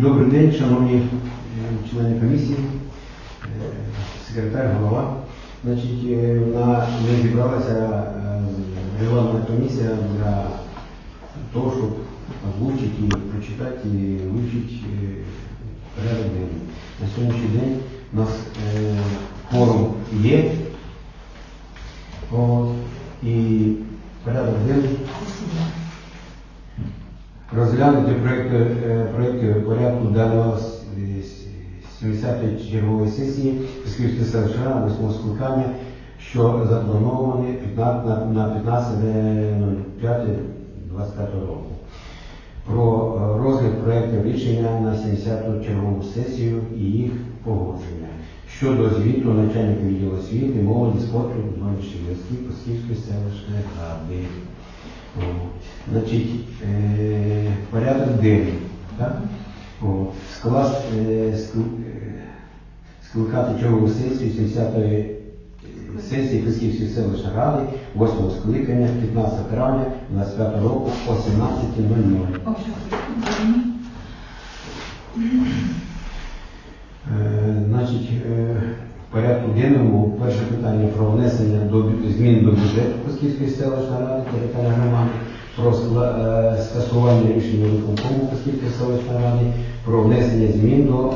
Добрий день, шановні е, члени комісії, е, секретар, голова. Значить, е, на ми зібралася регламентна комісія для того, щоб озвучити, прочитати і вивчити порядок денний. На сьогоднішній день у нас форум є. От, і порядок денний розглянути проєкти, е, проєкти порядку даного с- е, с- 70-ї чергової сесії Песківської селищної ради 8 скликання, що заплановані 15 на- на 15.05.25 року. Про е, розгляд проєктів рішення на 70-ту чергову сесію і їх погодження. Щодо звіту начальника відділу освіти, молоді, спорту, зовнішніх зв'язків Песківської селищної ради. Значить, е, порядок денний. Склад е, е, скликати чергову сесію 70-ї е, сесії Христівської селищної ради 8 скликання 15 травня 25 року о 17.00. Е, Значить, в порядку денному перше питання про внесення до змін до бюджету Песківської селищної ради територіальної громади, про е, скасування рішення виконкому Песківської селищної ради, про внесення змін до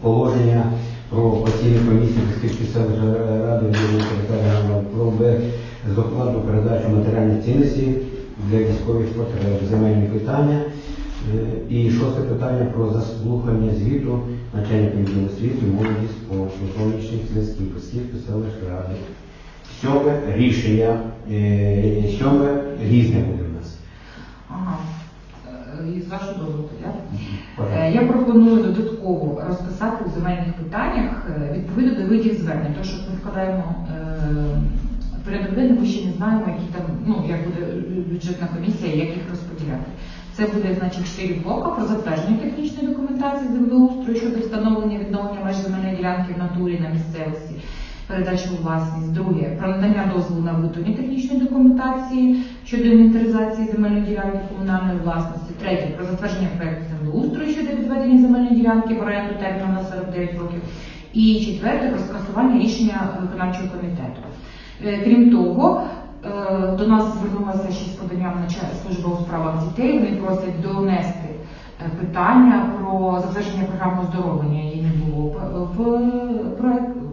положення про постійні комісії Песківської селищної ради про безоплатну передачу матеріальних цінностей для військових потреб, земельні питання. Е, І шосте питання про заслухання звіту начальника відділу освіти, молоді, спорту, зовнішніх зв'язків, Песківської селищної ради. Сьоме рішення, е, сьоме різне буде в нас. Ага. Е, І з вашого дозволу, я? Е, Я пропоную додатково розписати у земельних питаннях е, відповідно до видів звернень, тому що ми вкладаємо е, порядок денний, ми ще не знаємо, які там, ну, як буде бюджетна комісія, як їх розподіляти. Це буде, значить, чотири блока про затвердження технічної документації землеустрою щодо встановлення відновлення меж земельної ділянки в натурі на місцевості, передачу у власність. Друге, про надання дозволу на виготовлення технічної документації щодо інвентаризації земельної ділянки комунальної власності. Третє, про затвердження проекту землеустрою щодо відведення земельної ділянки в оренду терміну на 49 років. І четверте, про скасування рішення виконавчого комітету. Е, Крім того, е, до нас звернулася ще з поданням служба у справах дітей. Вони просять донести е, питання про затвердження програми оздоровлення. Її не було в в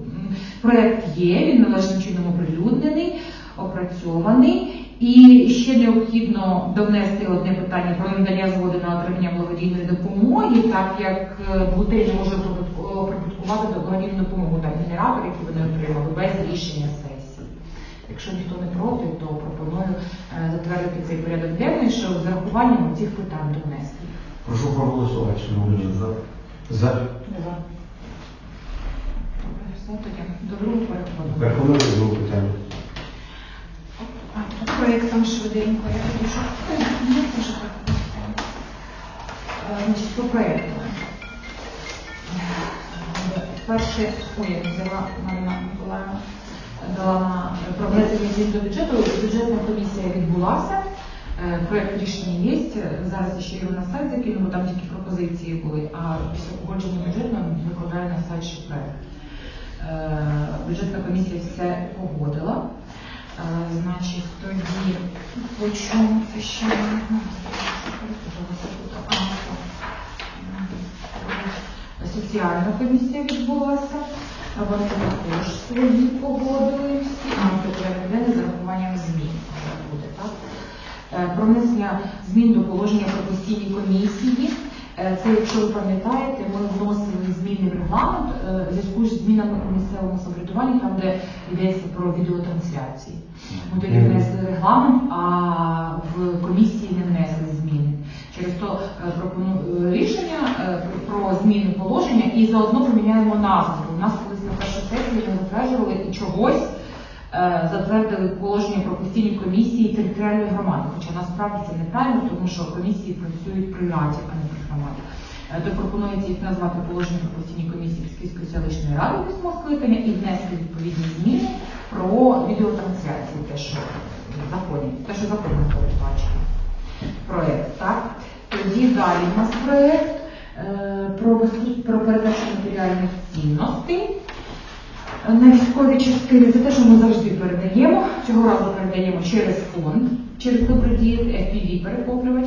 проект. є, він належним чином оприлюднений, опрацьований. І ще необхідно довнести одне питання про надання згоди на отримання благодійної допомоги, так як е, бутиль не може оприбуткувати благодійну допомогу, так генератор, який вони отримали, без рішення сесії. Якщо ніхто не проти, то пропоную е, затвердити цей порядок денний, що з зарахуванням цих питань довнести. Прошу проголосувати, шановні. За. За. Добре, все тоді до другого переходу. Переходимо до другого питання. А, проєктом швиденько, я тоді що? Ну, це так. Е, Значить, по проєкту. Перше, ой, я взяла Марина Миколаївна, дала на Про внесення змін до бюджету бюджетна комісія відбулася. Е, Проект рішення є. Зараз ще його на сайт закинемо, там тільки пропозиції були, а після погодження бюджету викладає на сайт ще проект. Е, Бюджетна комісія все погодила. Е, Значить, тоді по чому це ще Соціальна комісія відбулася, вони також свої погодили всі, а порядок денний з зарахуванням змін буде, так? Е, Про внесення змін до положення про постійні комісії. Це, якщо ви пам'ятаєте, ми вносили зміни в регламент в зв'язку з змінами у місцевому самоврядуванні, там, де йдеться про відеотрансляції. Ми тоді внесли регламент, а в комісії не внесли зміни. Через то е, пропоную е, рішення е, про зміни положення і заодно поміняємо назву. У нас колись на першій сесії ми затверджували і чогось затвердили положення про постійні комісії територіальної громади. Хоча насправді це неправильно, тому що комісії працюють при раді, а не при громаді. Е, То пропонується їх назвати положення про комісії Київської селищної ради восьмого скликання і внести відповідні зміни про відеотрансляцію, те, що в законі, те, що законом передбачено проект. Так? Тоді далі у нас проект. Е, про, про передачу матеріальних цінностей на військові частини. Це те, що ми завжди передаємо. Цього разу передаємо через фонд, через добродії, FPV перехоплювач.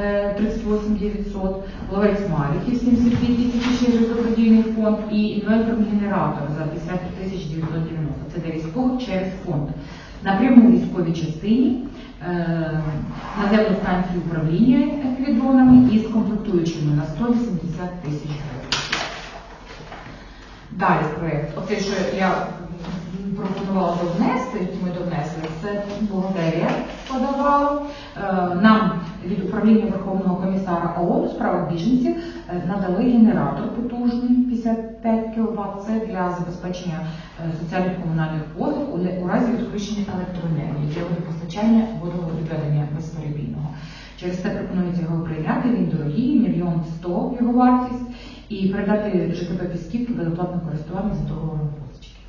Е, 38 900, ловець Мавіків 72 тисячі через добродійний фонд і інверторний генератор за 50 тисяч 990. Це для військових через фонд. Напряму військовій частині е, наземну станцію управління FPV-дронами і з комплектуючими на 180 тисяч гривень. Далі проєкт. Оце, що я пропонувала довнести, ми довнесли, це бухгалтерія подавала. Е, Нам від управління Верховного комісара ООН у справах біженців е, надали генератор потужний 55 кВт. Це для забезпечення е, соціальних комунальних послуг у разі відключення електроенергії для водопостачання водовідведення безперебійного. Через це пропонується його прийняти. Він дорогий, мільйон сто його вартість, і передати ЖКП Пісківки безоплатне користування за договором позички.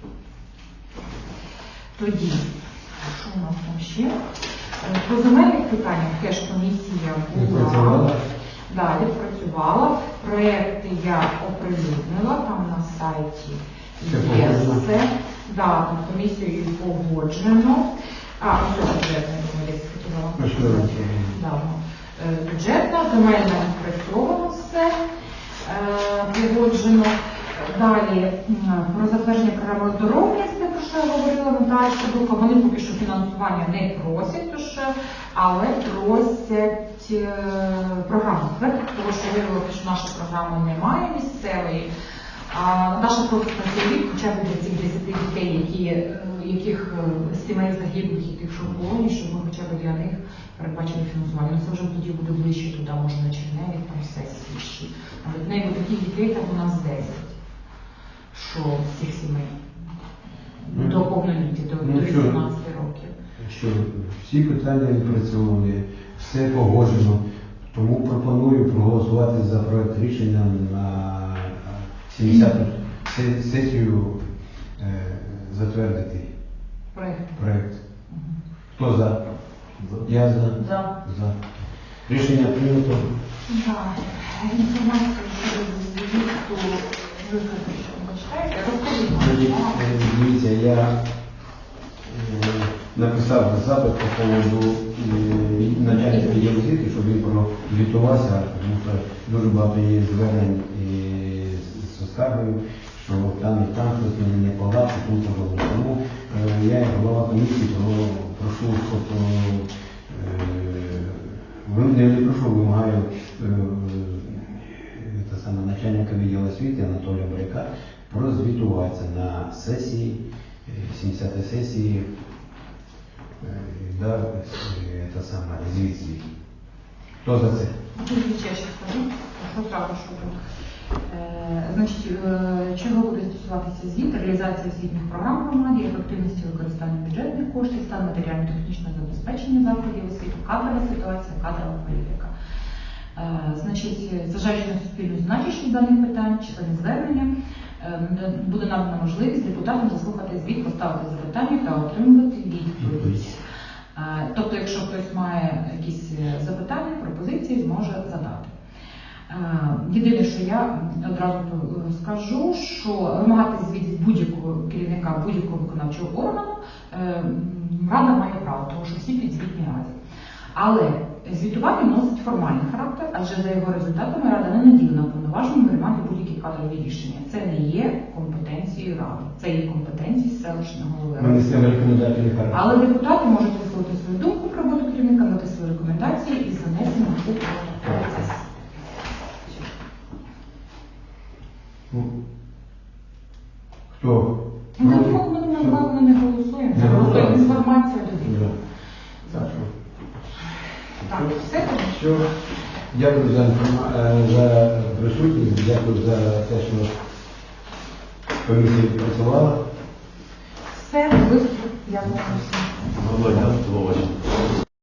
Тоді, що у нас там ще? Е, По земельних питаннях теж комісія була. Відпрацювала? Да, відпрацювала. Проєкти я оприлюднила там на сайті. Є все. Да, комісією погоджено. А, це бюджетна, я е, бюджетна, земельна відпрацьовано все, е, погоджено. Далі про затвердження програми оздоровлення, це про що я говорила Наталя Шадука, вони поки що фінансування не просять, тож, але просять е, програму тому що виявилося, що наша програма немає місцевої. А наша рік хоча б для цих 10 дітей, які, е, яких сімей загиблих, яких полоні, щоб ми хоча б для них передбачили фінансування. Ну, Це вже тоді буде ближче туди, може на Черневі, там сесії ще. Але таких дітей там у нас 10, що цих сімей Ну, до повноліття, до, ну, до що? років. що всі питання відпрацьовані, все погоджено. Тому пропоную проголосувати за проект рішення на 70-ту сесію е, затвердити Проєкт. проект. Хто за? Я за. Да. За. Рішення прийнято. Так, інформацію щодо звіту ви е, Дивіться, я е, написав запит по поводу е, начальника євзити, щоб він прозвітувався, тому що дуже багато є звернень з скаргою, що там і там хтось не подав, і тому подобне. Тому я, як голова комісії, про- прошу, щоб е, не, прошу, вимагаю начальника відділу освіти Анатолія Буряка прозвітуватися на сесії, е, 70-ї сесії, е, да, е, це саме звіт. Хто за це? Ще скажу. Е, Значить, е, чого буде стосуватися звіт, реалізація освітніх програм в громаді, ефективності використання бюджетних коштів, стан матеріально-технічного забезпечення закладів освіти, кадрова ситуація, кадрова політика. Е, Значить, зважаючи на суспільну значущість даних питань, численних звернення, е, буде надана можливість депутатам заслухати звіт, поставити запитання та отримувати відповідь. Е, Тобто, якщо хтось має якісь е, запитання, пропозиції, зможе задати. Е, Єдине, що я одразу скажу, що вимагати звіт з будь-якого керівника будь-якого виконавчого органу рада має право, тому що всі підзвітні раді. Але звітування носить формальний характер, адже за його результатами рада не наділена повноваженням приймати будь-які кадрові рішення. Це не є компетенцією ради, це є компетенції селищного голови. Але депутати можуть висловити свою думку все Що? Дякую за, е, за присутність, дякую за те, що комісія працювала. Все, виступ. Дякую всім.